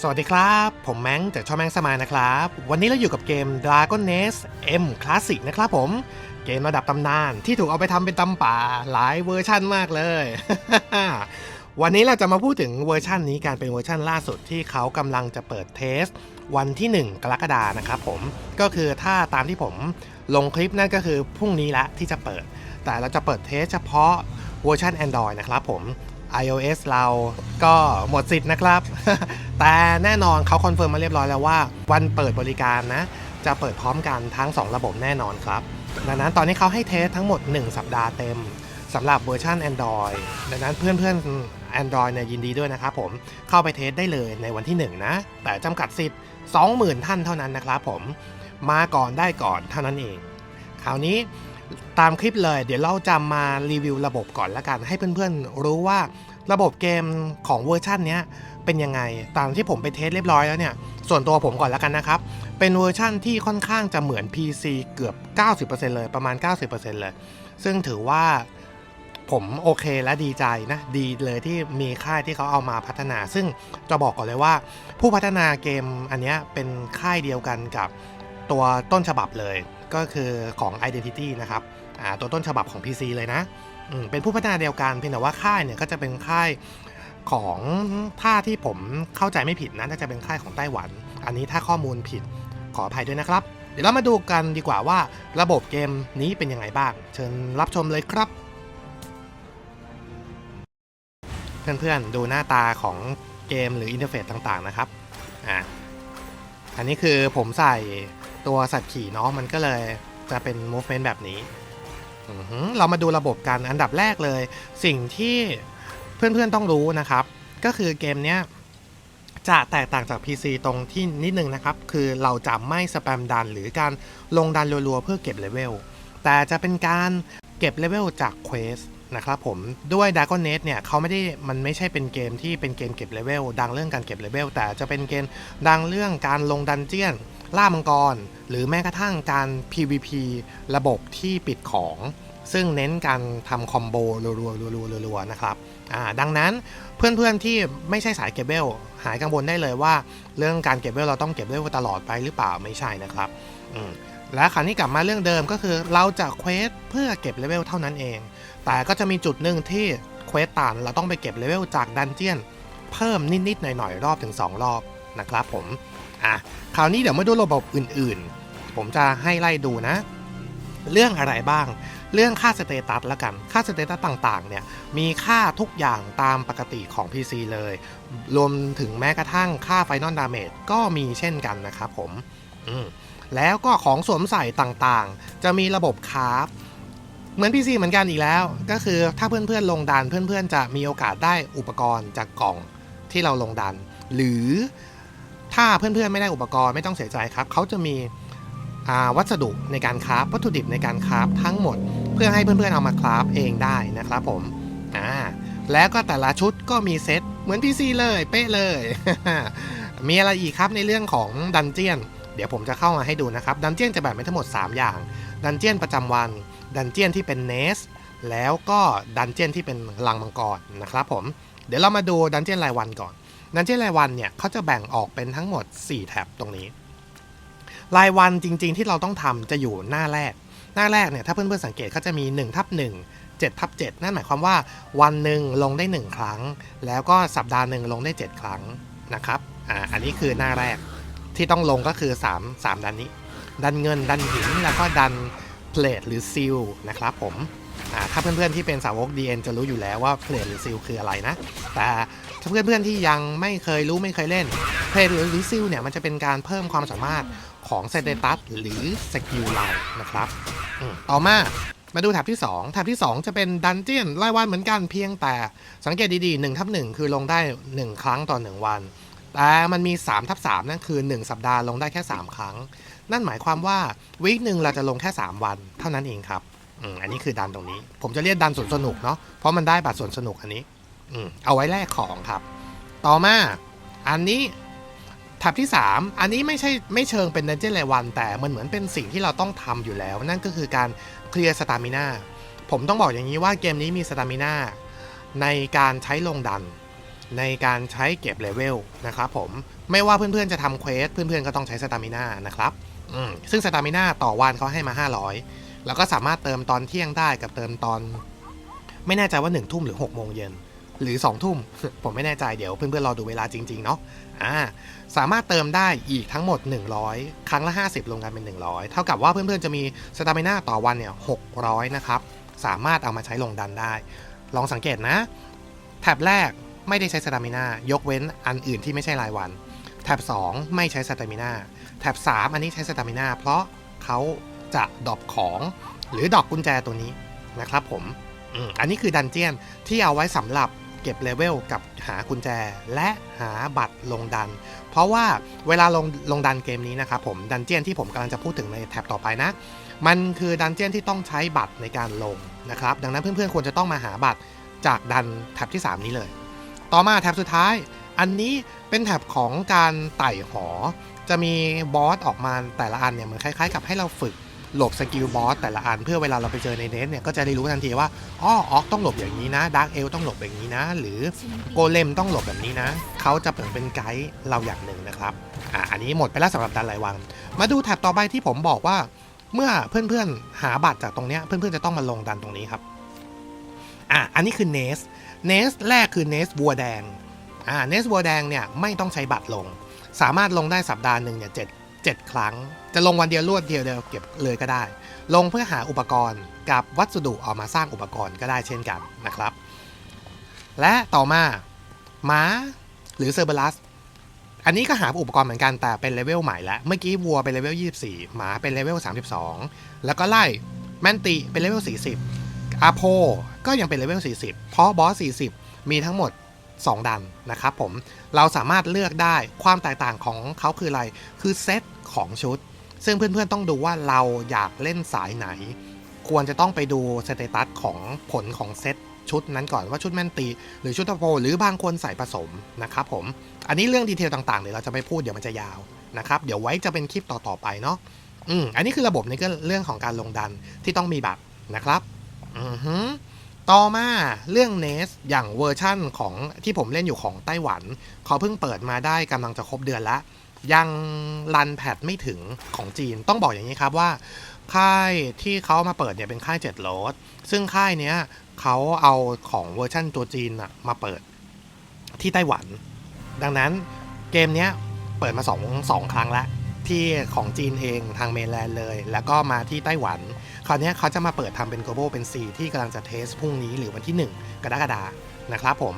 สวัสดีครับ ผมแมงจากช่องแมงสมายนะครับ วันนี้เราอยู่กับเกม Dragon Nest M Classic นะครับผม เกมระดับตำนานที่ถูกเอาไปทำเป็นตำป่าหลายเวอร์ชั่นมากเลย วันนี้เราจะมาพูดถึงเวอร์ชันนี้การเป็นเวอร์ชันล่าสุดที่เขากำลังจะเปิดเทส วันที่ 1 กรกฎานะครับผม ก็คือถ้าตามที่ผมลงคลิปนั่นก็คือพรุ่งนี้ละที่จะเปิด แต่เราจะเปิดเทสเฉพาะเวอร์ชัน Android นะครับผม iOS เราก็หมดสิทธิ์นะครับ แต่แน่นอนเขาคอนเฟิร์มมาเรียบร้อยแล้วว่า วันเปิดบริการนะ จะเปิดพร้อมกันทั้ง 2 ระบบแน่นอนครับ ดังนั้นตอนนี้เขาให้เทสทั้งหมด 1 สัปดาห์เต็มสำหรับเวอร์ชัน Android ดังนั้นเพื่อนๆ Android เนี่ยยินดีด้วยนะครับผมเข้าไปเทสได้เลยในวันที่ 1 นะ แต่จำกัดสิทธิ์ 20,000 ท่านเท่านั้นนะครับผมมาก่อนได้ก่อนเท่านั้นเอง คราวนี้ ตามคลิปเลย เดี๋ยวเราจะมารีวิวระบบก่อนละกัน ให้เพื่อนๆ รู้ว่าระบบเกมของเวอร์ชันนี้เป็นยังไง ตามที่ผมไปเทสเรียบร้อยแล้วเนี่ย ส่วนตัวผมก่อนละกันนะครับ เป็นเวอร์ชั่นที่ค่อนข้างจะเหมือน PC เกือบ 90%เลยประมาณ 90%เลย ซึ่งถือว่าผมโอเคและดีใจนะ ดีเลยที่มีค่ายที่เขาเอามาพัฒนา ซึ่งจะบอกก่อนเลยว่า ผู้พัฒนาเกมอันนี้เป็นค่ายเดียวกันกับ ตัวต้นฉบับเลยก็คือของ Identity นะครับตัวต้นฉบับของ PC เลยนะเป็นผู้พัฒนาเดียวกันเพียงแต่ว่าค่ายเนี่ยก็จะเป็นค่ายของถ้าที่ผมเข้าใจไม่ผิดนะน่าจะเป็นค่ายของไต้หวัน อันนี้ถ้าข้อมูลผิดขออภัยด้วยนะครับ เดี๋ยวเรามาดูกันดีกว่าว่าระบบเกมนี้เป็นยังไงบ้าง เชิญรับชมเลยครับ เพื่อนๆดูหน้าตาของเกมหรืออินเทอร์เฟซต่างๆนะครับอ่าอันนี้คือผมใส่ ตัวสัตว์ขี่เนาะมันก็เลยจะเป็น movement แบบนี้ เรามาดูระบบกันอันดับแรกเลย สิ่งที่เพื่อนๆต้องรู้นะครับ ก็คือเกมเนี้ยจะแตกต่างจาก PC ตรงที่นิดนึงนะครับ คือเราจะไม่สแปมดันหรือการลงดันรัวๆ เพื่อเก็บเลเวล แต่จะเป็นการเก็บเลเวลจากเควสนะครับผมด้วย Dragon e t เนี่ยเขาไม่ได้มันไม่ใช่เป็นเกมที่เป็นเกมเก็บเลเวลดังเรื่องการเก็บเลเวลแต่จะเป็นเกมดังเรื่องการลงดันเจียน ล่ามังกร หรือแม้กระทั่งการ PVP ระบบที่ปิดของ ซึ่งเน้นการทำคอมโบรัวๆรัวๆรัวๆนะครับดังนั้นเพื่อนๆที่ไม่ใช่สายเก็บเวลหายกังวลได้เลยว่า เรื่องการเก็บเวลเราต้องเก็บเวลตลอดไปหรือเปล่าไม่ใช่นะครับและคราวนี้กลับมาเรื่องเดิมก็คือเราจะเควสเพื่อเก็บเลเวลเท่านั้นเอง แต่ก็จะมีจุดหนึ่งที่เควสตันเราต้องไปเก็บเลเวลจากดันเจียน เพิ่มนิดๆหน่อยๆรอบถึง 2 รอบนะครับผม อะคราวนี้เดี๋ยวมาดูระบบอื่นๆ ผมจะให้ไล่ดูนะ เรื่องอะไรบ้าง เรื่องค่าสเตตัสละกัน ค่าสเตตัสต่างๆ เนี่ย มีค่าทุกอย่างตามปกติของ PC เลย รวมถึงแม้กระทั่งค่า Final Damage ก็มีเช่นกันนะครับผม อืมแล้วก็ของสวมใส่ต่างๆ จะมีระบบคราฟเหมือน PC เหมือนกันอีกแล้ว ก็คือถ้าเพื่อนๆลงดันเพื่อนๆ จะมีโอกาสได้อุปกรณ์จากกล่องที่เราลงดัน หรือ ถ้าเพื่อนๆไม่ได้อุปกรณ์ไม่ต้องเสียใจครับเขาจะมีวัสดุในการคราฟวัตถุดิบในการคราฟทั้งหมด เพื่อให้เพื่อนๆเอามาคราฟเองได้นะครับผมอ่าแล้วก็แต่ละชุดก็มีเซตเหมือน PC เลยเป๊ะเลย มีอะไรอีกครับในเรื่องของดันเจียน เดี๋ยวผมจะเข้ามาให้ดูนะครับ ดันเจียนจะแบ่งเป็นทั้งหมด 3 อย่าง ดันเจียนประจำวัน ดันเจียนที่เป็นเนส แล้วก็ดันเจียนที่เป็นลังมังกรนะครับผม เดี๋ยวเรามาดูดันเจียนรายวันก่อน ดันเจียนรายวันเนี่ยเขาจะแบ่งออกเป็นทั้งหมด 4 แท็บตรงนี้ รายวันจริง ๆ ที่เราต้องทำจะอยู่หน้าแรก หน้าแรกเนี่ยถ้าเพื่อนๆสังเกตเขาจะมี1ทับ1 7ทับ7นั่นหมายความว่าวันหนึ่งลงได้ 1 ครั้ง แล้วก็สัปดาห์หนึ่งลงได้ 7 ครั้งนะครับอ่าอันนี้คือหน้าแรกที่ต้องลงก็คือ 3 3ดันนี้ ดันเงินดันหินแล้วก็ดันเพลทหรือซิลนะครับผม อ่าถ้าเพื่อนๆที่เป็นสาวก DN จะรู้อยู่แล้วว่าเพลทหรือซิลคืออะไรนะ แต่ถ้าเพื่อนๆที่ยังไม่เคยรู้ไม่เคยเล่น เพลทหรือซิลเนี่ยมันจะเป็นการเพิ่มความสามารถของเซเดตัสหรือสกิลเรานะครับต่อมามาดูแถบที่2แถบที่ 2 จะเป็นดันเจียนรายวันเหมือนกันเพียงแต่สังเกตดีๆ1ทับ1คือลงได้ 1 ครั้งต่อ 1 วัน แต่มันมี3ทับ3นั่นคือ 1 สัปดาห์ลงได้แค่ 3 ครั้ง นั่นหมายความว่าวีคหนึ่งเราจะลงแค่ 3 วันเท่านั้นเองครับ อืมอันนี้คือดันตรงนี้ ผมจะเรียกดันสวนสนุกเนาะเพราะมันได้บัตรสวนสนุกอันนี้ อืมเอาไว้แลกของครับ ต่อมาอันนี้ท็บที่ 3 อันนี้ไม่ใช่ไม่เชิงเป็นดันเจี้ยนรายวัน แต่มันเหมือนเป็นสิ่งที่เราต้องทำอยู่แล้ว นั่นก็คือการเคลียร์สตามิน่าผมต้องบอกอย่างนี้ว่าเกมนี้มีสตามิน่าในการใช้ลงดัน ในการใช้เก็บเลเวลนะครับผมไม่ว่าเพื่อนๆจะทำเควสเพื่อนๆก็ต้องใช้สตามิน่านะครับอืมซึ่งสตามิน่าต่อวันเขาให้มา 500 แล้วก็สามารถเติมตอนเที่ยงได้กับเติมตอน ไม่แน่ใจว่า1ทุ่มหรือ6โมงเย็นหรือ2ทุ่ม ผมไม่แน่ใจเดี๋ยวเพื่อนๆรอดูเวลาจริง ๆ เนาะอ่าสามารถเติมได้อีกทั้งหมด 100 ครั้งละ 50รวมกันเป็น 100 เท่ากับว่าเพื่อนๆจะมีสตามิน่าต่อวันเนี่ย600 นะครับ สามารถเอามาใช้ลงดันได้ ลองสังเกตนะ แท็บแรกไม่ได้ใช้สตามิน่ายกเว้นอันอื่นที่ไม่ใช่รายวัน แท็บ 2 ไม่ใช้สตามิน่าแท็บ 3 อันนี้ใช้สตามิน่าเพราะเขา จะดรอปของหรือดรอปกุญแจตัวนี้นะครับผมอืมอันนี้คือดันเจียนที่เอาไว้สำหรับเก็บเลเวลกับหากุญแจและหาบัตรลงดัน เพราะว่าเวลาลงลงดันเกมนี้นะครับผมดันเจียนที่ผมกำลังจะพูดถึงในแท็บต่อไปนะ มันคือดันเจียนที่ต้องใช้บัตรในการลงนะครับ ดังนั้นเพื่อนๆควรจะต้องมาหาบัตรจากดันแท็บที่ 3 นี้เลย ต่อมาแท็บสุดท้าย อันนี้เป็นแท็บของการไต่หอ จะมีบอสออกมาแต่ละอันเนี่ยเหมือนคล้ายๆ กับให้เราฝึก หลบสกิลบอสแต่ละอันเพื่อเวลาเราไปเจอในเน็ตเนี่ยก็จะได้รู้ทันทีว่าอ้อออกต้องหลบอย่างนี้นะดาร์กเอลต้องหลบอย่างนี้นะ หรือโกเลมต้องหลบแบบนี้นะเขาจะเหมือนเป็นไกด์เราอย่างหนึ่งนะครับอะอันนี้หมดไปแล้วสำหรับดันรายวัน มาดูแท็บต่อไปที่ผมบอกว่า เมื่อเพื่อนๆหาบัตรจากตรงเนี้ยเพื่อนๆจะต้องมาลงดันตรงนี้ครับอะอันนี้คือเนสเนสแรกคือเนสบัวแดงอ่าเนสบัวแดงเนี่ยไม่ต้องใช้บัตรลง สามารถลงได้สัปดาห์หนึ่งเนี่ยเจ็ด เจ็ดครั้ง จะลงวันเดียวรวดเดียวเดียวเก็บเลยก็ได้ ลงเพื่อหาอุปกรณ์กับวัสดุออกมาสร้างอุปกรณ์ก็ได้เช่นกันนะครับ และต่อมาม้าหรือเซอร์เบลัสอันนี้ก็หาอุปกรณ์เหมือนกันแต่เป็นเลเวลใหม่แล้ว เมื่อกี้วัวเป็นเลเวล 24 หมาเป็นเลเวล 32 แล้วก็ไล่แมนติเป็นเลเวล 40 อาโพก็ยังเป็นเลเวล 40 เพราะบอส 40 มีทั้งหมด 2 ดันนะครับผม เราสามารถเลือกได้ความแตกต่างของเขาคืออะไร คือเซต ของชุด ซึ่งเพื่อนๆต้องดูว่าเราอยากเล่นสายไหน ควรจะต้องไปดูสเตตัสของผลของเซตชุดนั้นก่อนว่าชุดแมนตี หรือชุดอาโพหรือบางคนใส่ผสมนะครับผม อันนี้เรื่องดีเทลต่างๆเดี๋ยวเราจะไม่พูดเดี๋ยวมันจะยาวนะครับ เดี๋ยวไว้จะเป็นคลิปต่อๆไปเนาะอืมอันนี้คือระบบในก็เรื่องของการลงดันที่ต้องมีบัตรนะครับอือฮึต่อมาเรื่องเนสอย่างเวอร์ชั่นของที่ผมเล่นอยู่ของไต้หวันเขาเพิ่งเปิดมาได้กำลังจะครบเดือนละ ยังรันแพดไม่ถึงของจีน ต้องบอกอย่างนี้ครับว่า ค่ายที่เขามาเปิดเนี่ยเป็นค่ายเจ็ดโรดซึ่งค่ายเนี้ยเขาเอาของเวอร์ชั่นตัวจีนอะมาเปิดที่ไต้หวัน ดังนั้นเกมเนี้ยเปิดมา2งครั้งแล้วที่ของจีนเองทางเมนแลนด์เลย แล้วก็มาที่ไต้หวัน คราวนี้เขาจะมาเปิดทำเป็น global เป็น C ที่กำลังจะเทสพรุ่งนี้หรือวันที่ 1 กรกฎา นะครับผม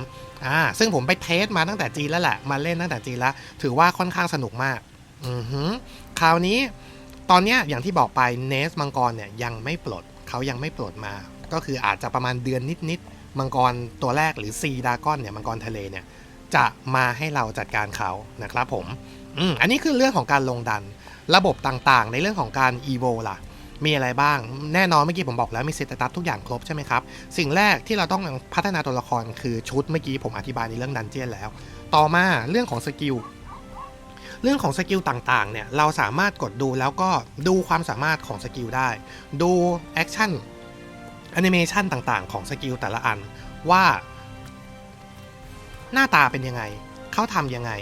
อ่าซึ่งผมไปเทสมาตั้งแต่จีนแล้วแหละมาเล่นตั้งแต่จีนแล้ว ถือว่าค่อนข้างสนุกมากอือหือคราวนี้ตอนเนี้ยอย่างที่บอกไปเนสมังกรเนี่ยยังไม่ปลดเขายังไม่ปลดมา ก็คืออาจจะประมาณเดือนนิดๆมังกรตัวแรกหรือซีดากอนเนี่ยมังกรทะเลเนี่ยจะมาให้เราจัดการเขานะครับผมอืมอันนี้คือเรื่องของการลงดัน ระบบต่างๆ ในเรื่องของการ e v o ล่ะ มีอะไรบ้าง แน่นอนเมื่อกี้ผมบอกแล้วมีเซตตัสทุกอย่างครบใช่ไหมครับ สิ่งแรกที่เราต้องพัฒนาตัวละครคือชุดเมื่อกี้ผมอธิบายในเรื่องดันเจียนแล้ว ต่อมาเรื่องของสกิลเรื่องของสกิลต่างๆ เนี่ย เราสามารถกดดูแล้วก็ดูความสามารถของสกิลได้ ดูแอคชั่นแอนิเมชันต่างๆ ของสกิลแต่ละอันว่า หน้าตาเป็นยังไง เขาทำยังไง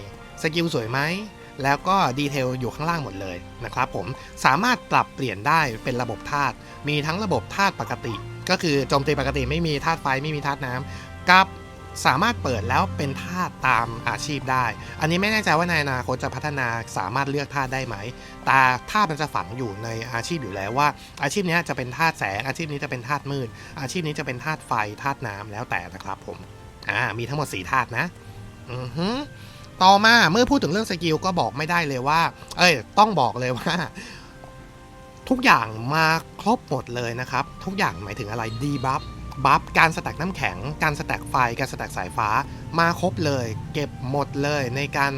สกิลสวยไหม แล้วก็ดีเทลอยู่ข้างล่างหมดเลยนะครับผมสามารถปรับเปลี่ยนได้เป็นระบบธาตุมีทั้งระบบธาตุปกติ ก็คือโจมตีปกติไม่มีธาตุไฟไม่มีธาตุน้ำกับสามารถเปิดแล้วเป็นธาตุตามอาชีพได้ อันนี้ไม่แน่ใจว่าในอนาคตจะพัฒนาสามารถเลือกธาตุได้ไหม แต่ธาตุมันจะฝังอยู่ในอาชีพอยู่แล้วว่า อาชีพนี้จะเป็นธาตุแสง อาชีพนี้จะเป็นธาตุมืด อาชีพนี้จะเป็นธาตุไฟธาตุน้ำแล้วแต่นะครับผม อ่า มีทั้งหมด4ธาตุนะ อือฮึ ต่อมาเมื่อพูดถึงเรื่องสกิลก็บอกไม่ได้เลยว่า เอ้ย ต้องบอกเลยว่า ทุกอย่างมาครบหมดเลยนะครับ ทุกอย่างหมายถึงอะไรดีบัฟบัฟการสแต็กน้ำแข็ง การสแต็กไฟ การสแต็กสายฟ้า มาครบเลย เก็บหมดเลยในการ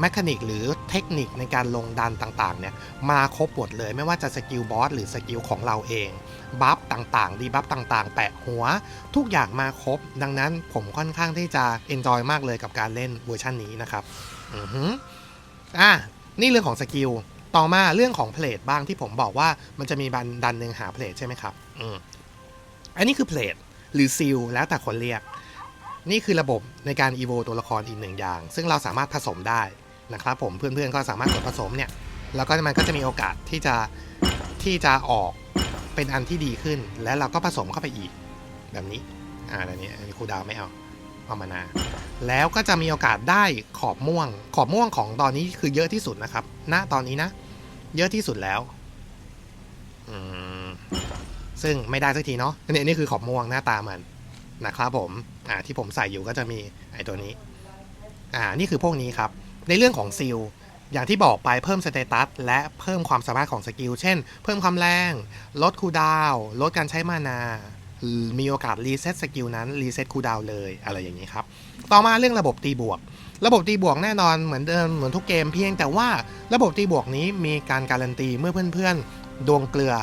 แมคานิกหรือเทคนิคในการลงดันต่างๆเนี่ยมาครบหมดเลยไม่ว่าจะสกิลบอสหรือสกิลของเราเองบัฟต่างๆ ดีบัฟต่างๆ แปะหัว ทุกอย่างมาครบ ดังนั้นผมค่อนข้างที่จะเอนจอยมากเลยกับการเล่นเวอร์ชันนี้นะครับ อือฮึอะนี่เรื่องของสกิลต่อมาเรื่องของเพลทบ้างที่ผมบอกว่ามันจะมีบันดันหนึ่งหาเพลทใช่ไหมครับ อืมอันนี้คือเพลทหรือซิลแล้วแต่คนเรียก นี่คือระบบในการ evo ตัวละครอีกหนึ่งอย่าง ซึ่งเราสามารถผสมได้นะครับผมเพื่อนๆก็สามารถกดผสมเนี่ยแล้วก็มันก็จะมีโอกาสที่จะที่จะออกเป็นอันที่ดีขึ้น แล้วเราก็ผสมเข้าไปอีก แบบนี้อ่าแบบนี้อันนี้ครูดาวไม่เอาเอามานา แล้วก็จะมีโอกาสได้ขอบม่วง ขอบม่วงของตอนนี้คือเยอะที่สุดนะครับณตอนนี้นะ เยอะที่สุดแล้วอืมซึ่งไม่ได้สักทีเนาะนี่นี่คือขอบม่วงหน้าตามัน นะครับผมอ่าที่ผมใส่อยู่ก็จะมีไอตัวนี้อ่านี่คือพวกนี้ครับ ในเรื่องของซิลอย่างที่บอกไปเพิ่มสเตตัสและเพิ่มความสามารถของสกิล เช่น เพิ่มความแรง ลดคูดาวลดการใช้มานา มีโอกาสรีเซ็ตสกิลนั้นรีเซ็ตคูดาวเลยอะไรอย่างนี้ครับ ต่อมาเรื่องระบบตีบวก ระบบตีบวกแน่นอนเหมือนเดิมเหมือนทุกเกมเพียงแต่ว่าระบบตีบวกนี้มีการการันตีเมื่อเพื่อนๆ ดวงเกลือ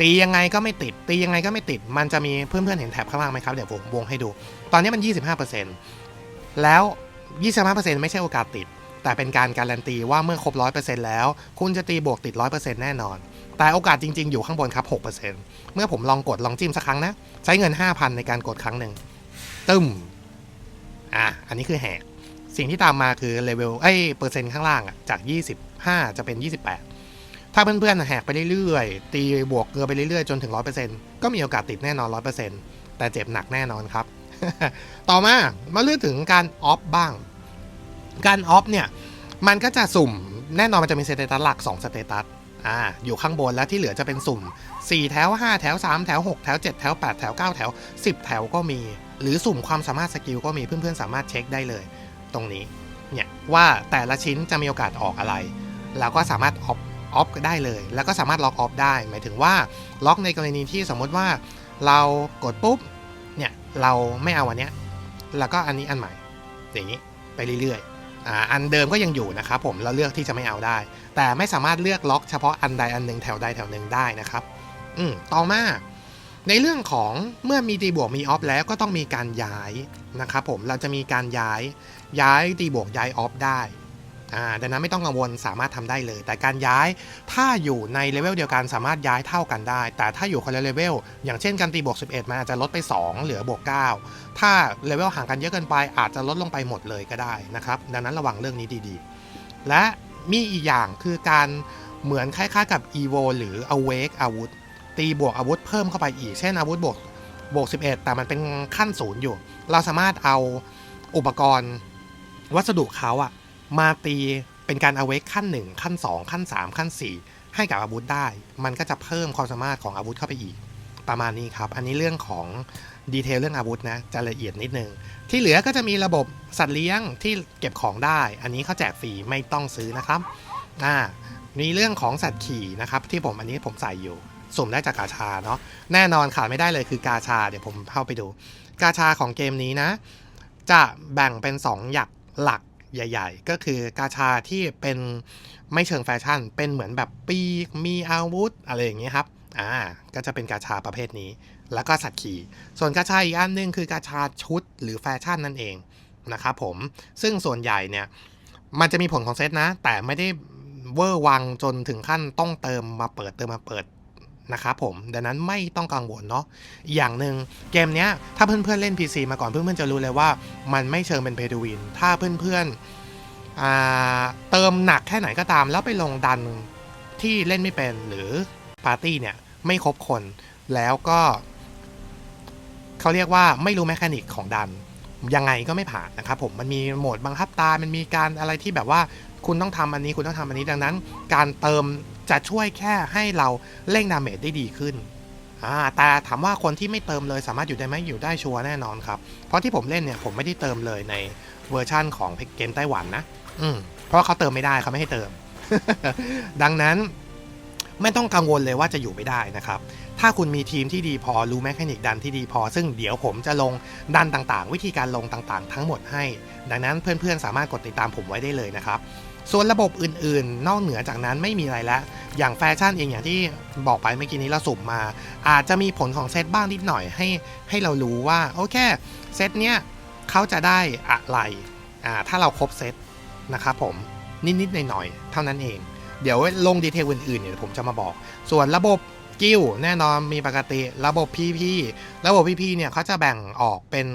ตียังไงก็ไม่ติด ตียังไงก็ไม่ติด มันจะมีเพื่อนๆเห็นแท็บข้างล่างไหมครับ เดี๋ยวผมวงให้ดู ตอนนี้มัน 25%แล้ว 25%ไม่ใช่โอกาสติด แต่เป็นการการันตีว่าเมื่อครบ 100%แล้ว คุณจะตีบวกติด 100%แน่นอน แต่โอกาสจริงๆ อยู่ข้างบนครับ 6%เมื่อผมลองกดลองจิ้มสักครั้งนะ ใช้เงิน 5,000 ในการกดครั้งหนึ่ง ตึมอะ อันนี้คือแหกสิ่งที่ตามมาคือเลเวล เอ้ย เปอร์เซ็นต์ข้างล่างอะจาก 25 จะเป็น 28 ถ้าเพื่อนๆแหกไปเรื่อยๆ ตีบวกเกลือไปเรื่อยๆ จนถึง 100%ก็มีโอกาสติดแน่นอน 100%แต่เจ็บหนักแน่นอนครับ ต่อมามาเรื่องถึงการออฟบ้าง การออฟเนี่ย มันก็จะสุ่มแน่นอนมันจะมีสเตตัสหลัก 2 สเตตัสอ่าอยู่ข้างบนแล้วที่เหลือจะเป็นสุ่ม 4 แถว 5 แถว 3 แถว 6 แถว 7 แถว 8 แถว 9 แถว 10 แถวก็มี หรือสุ่มความสามารถสกิลก็มีเพื่อนๆ สามารถเช็คได้เลย ตรงนี้เนี่ยว่าแต่ละชิ้นจะมีโอกาสออกอะไร เราก็สามารถออฟ ออฟได้เลย แล้วก็สามารถล็อกออฟได้ หมายถึงว่าล็อกในกรณีที่สมมติว่าเรากดปุ๊บเนี่ยเราไม่เอาอันเนี้ยแล้วก็อันนี้อันใหม่อย่างนี้ไปเรื่อยๆอ่าอันเดิมก็ยังอยู่นะครับผมเราเลือกที่จะไม่เอาได้ แต่ไม่สามารถเลือกล็อกเฉพาะอันใดอันหนึ่งแถวใดแถวหนึ่งได้นะครับอืมต่อมาในเรื่องของเมื่อมีตีบวกมีออฟแล้วก็ต้องมีการย้ายนะครับผมเราจะมีการย้ายย้ายตีบวกย้ายออฟได้ ดังนั้นไม่ต้องกังวลสามารถทำได้เลย แต่การย้ายถ้าอยู่ในเลเวลเดียวกันสามารถย้ายเท่ากันได้ แต่ถ้าอยู่คนละเลเวลอย่างเช่นการตีบวก 11 มันอาจจะลดไป 2 เหลือบวก 9 ถ้าเลเวลห่างกันเยอะเกินไปอาจจะลดลงไปหมดเลยก็ได้นะครับดังนั้นระวังเรื่องนี้ดีๆ และมีอีกอย่างคือการเหมือนคล้ายๆกับ EVO หรือ Awake อาวุธ ตีบวกอาวุธเพิ่มเข้าไปอีก เช่นอาวุธบวกบวก 11 แต่มันเป็นขั้นศูนย์อยู่ เราสามารถเอาอุปกรณ์วัสดุเขาอะ มาตีเป็นการเอาเวกขั้น 1 ขั้น 2 ขั้น 3 ขั้น 4 ให้กับอาวุธได้ มันก็จะเพิ่มความสามารถของอาวุธเข้าไปอีก ประมาณนี้ครับ อันนี้เรื่องของดีเทลเรื่องอาวุธนะ จะละเอียดนิดนึง ที่เหลือก็จะมีระบบสัตว์เลี้ยงที่เก็บของได้ อันนี้เขาแจกฟรีไม่ต้องซื้อนะครับอ่ามีเรื่องของสัตว์ขี่นะครับ ที่ผมอันนี้ผมใส่อยู่สุ่มได้จากกาชาเนาะแน่นอนขาดไม่ได้เลยคือกาชา เดี๋ยวผมเข้าไปดู กาชาของเกมนี้นะ จะแบ่งเป็น 2หยักหลัก ใหญ่ ๆ ก็คือกาชาที่เป็นไม่เชิงแฟชั่น เป็นเหมือนแบบปีกมีอาวุธอะไรอย่างเงี้ยครับอ่าก็จะเป็นกาชาประเภทนี้ แล้วก็สัตว์ขี่ ส่วนกาชาอีกอันหนึงคือกาชาชุดหรือแฟชั่นนั่นเองนะครับผมซึ่งส่วนใหญ่เนี่ยมันจะมีผลของเซตนะ แต่ไม่ได้เวอร์วังจนถึงขั้นต้องเติมมาเปิดเติมมาเปิด นะครับผมดังนั้นไม่ต้องกังวลเนาะอย่างหนึ่งเกมเนี้ยถ้าเพื่อนๆเล่น PC มาก่อนเพื่อนๆจะรู้เลยว่า มันไม่เชิงเป็นเพย์ o วิน ถ้าเพื่อนๆเติมหนักแค่ไหนก็ตาม แล้วไปลงดันที่เล่นไม่เป็นหรือปาร์ตี้เนี่ยไม่ครบคนแล้วก็เขาเรียกว่าไม่รู้แมคานิกของดันยังไงก็ไม่ผ่านนะครับผมมันมีโหมดบังคับตา มันมีการอะไรที่แบบว่าคุณต้องทำอันนี้คุณต้องทำอันนี้ดังนั้น การเติม จะช่วยแค่ให้เราเร่งดาเมจได้ดีขึ้นแต่ถามว่าคนที่ไม่เติมเลยสามารถอยู่ได้ไหมอยู่ได้ชัวร์แน่นอนครับ เพราะที่ผมเล่นเนี่ยผมไม่ได้เติมเลยในเวอร์ชั่นของเกมไต้หวันนะ อืมเพราะเขาเติมไม่ได้เขาไม่ให้เติม ดังนั้นไม่ต้องกังวลเลยว่าจะอยู่ไม่ได้นะครับ ถ้าคุณมีทีมที่ดีพอรู้แมคานิกดันที่ดีพอ ซึ่งเดี๋ยวผมจะลงดันต่างๆ วิธีการลงต่างๆ ทั้งหมดให้ ดังนั้นเพื่อนๆสามารถกดติดตามผมไว้ได้เลยนะครับ ส่วนระบบอื่นๆ นอกเหนือจากนั้นไม่มีอะไรแล้ว อย่างแฟชั่นเองอย่างที่บอกไปเมื่อกี้นี้เราสุ่มมา อาจจะมีผลของเซตบ้างนิดหน่อยให้ให้เรารู้ว่า โอเคเซตเนี้ยเขาจะได้อะไรอ่าถ้าเราครบเซตนะครับผมนิดๆหน่อยๆเท่านั้นเอง เดี๋ยวลงดีเทลอื่นๆเนี่ยผมจะมาบอก ส่วนระบบกิลแน่นอนมีปกติ ระบบ PP ระบบ PP เนี่ยเขาจะแบ่งออกเป็น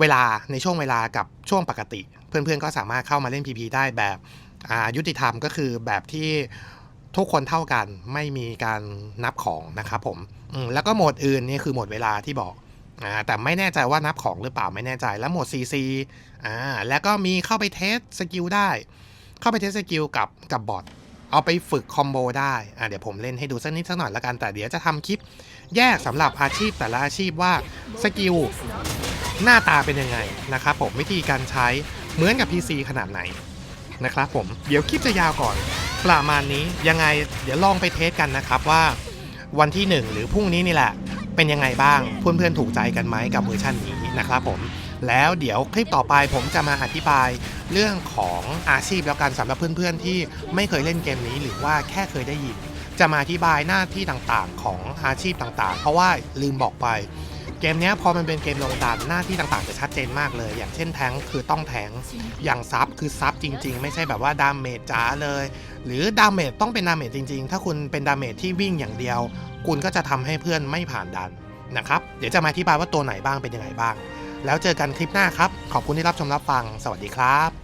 เวลาในช่วงเวลากับช่วงปกติ เพื่อนๆก็สามารถเข้ามาเล่น PP ได้แบบยุติธรรมก็คือแบบที่ทุกคนเท่ากันไม่มีการนับของนะครับผมมแล้วก็โหมดอื่นนี่คือโหมดเวลาที่บอกอแต่ไม่แน่ใจว่านับของหรือเปล่าไม่แน่ใจแล้วโหมด CC อ่าแล้วก็มีเข้าไปเทสสกิลได้ เข้าไปเทสสกิลกับกับบอทเอาไปฝึกคอมโบได้อ่าเดี๋ยวผมเล่นให้ดูสักนิดสักหน่อยละกันแต่เดี๋ยวจะทำคลิปแยกสำหรับอาชีพแต่ละอาชีพว่าสกิล หน้าตาเป็นยังไงนะครับผมวิธีการใช้เหมือนกับ PC ขนาดไหนนะครับผมเดี๋ยวคลิปจะยาวก่อนประมาณนี้ยังไงเดี๋ยวลองไปเทสกันนะครับว่า วันที่ 1 หรือพรุ่งนี้นี่แหละ เป็นยังไงบ้างเพื่อนๆถูกใจกันไหมกับเวอร์ชันนี้นะครับผมแล้วเดี๋ยวคลิปต่อไปผมจะมาอธิบายเรื่องของอาชีพแล้วกันสำหรับเพื่อนๆ ที่ไม่เคยเล่นเกมนี้หรือว่าแค่เคยได้ยิน จะมาอธิบายหน้าที่ต่างๆ ของอาชีพต่างๆ เพราะว่าลืมบอกไป เกมเนี้ยพอมันเป็นเกมลงดันหน้าที่ต่างๆจะชัดเจนมากเลย อย่างเช่นแทงค์คือต้องแทงค์อย่างซับคือซับจริง ๆ ไม่ใช่แบบว่าดาเมจจ๋าเลย หรือดาเมจต้องเป็นดาเมจจริง ๆ ถ้าคุณเป็นดาเมจที่วิ่งอย่างเดียว คุณก็จะทำให้เพื่อนไม่ผ่านดันนะครับเดี๋ยวจะมาอธิบายว่าตัวไหนบ้างเป็นยังไงบ้าง แล้วเจอกันคลิปหน้าครับ ขอบคุณที่รับชมรับฟัง สวัสดีครับ